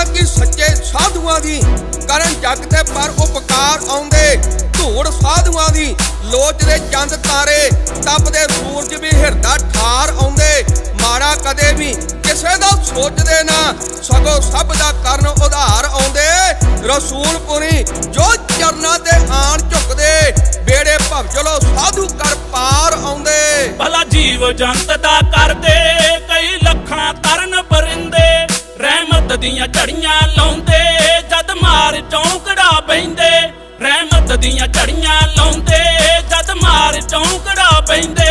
ਸਾਧੂਆਂ ਦੀ ਕਰਨ ਜਗ ਤੇ ਪਰ ਉਪਕਾਰ ਆਉਂਦੇ। ਧੂੜ ਸਾਧੂਆਂ ਦੀ ਲੋਚ ਚੰਦ ਤਾਰੇ ਤਪਦੇ ਸੂਰਜ ਵੀ ਹਿਰਦਾ ਠਾਰ ਆਉਂਦੇ। ਮਾੜਾ ਕਦੇ ਵੀ ਕਿਸੇ ਦਾ ਸੋਚਦੇ ਨਾ, ਸਗੋਂ ਸਭ ਦਾ ਕਰਨ ਉਧਾਰ ਆਉਂਦੇ। ਰਸੂਲਪੁਰੀ ਜੋ ਚਰਨਾਂ ਤੇ ਆਣ ਝੁਕਦੇ ਬੇੜੇ ਭਵ ਚਲੋ ਸਾਧੂ ਕਰ ਪਾਰ ਆਉਂਦੇ। ਭਲਾ ਜੀਵ ਜੰਤ ਦਾ ਕਰਦੇ ਦੀਆਂ ਝੜੀਆਂ ਲਾਉਂਦੇ, ਜਦ ਮਾਰ ਚੌਂਕੜਾ ਪੈਂਦੇ ਰਹਿਮਤ ਦੀਆਂ ਝੜੀਆਂ ਲਾਉਂਦੇ, ਜਦ ਮਾਰ ਚੌਂਕੜਾ ਪੈਂਦੇ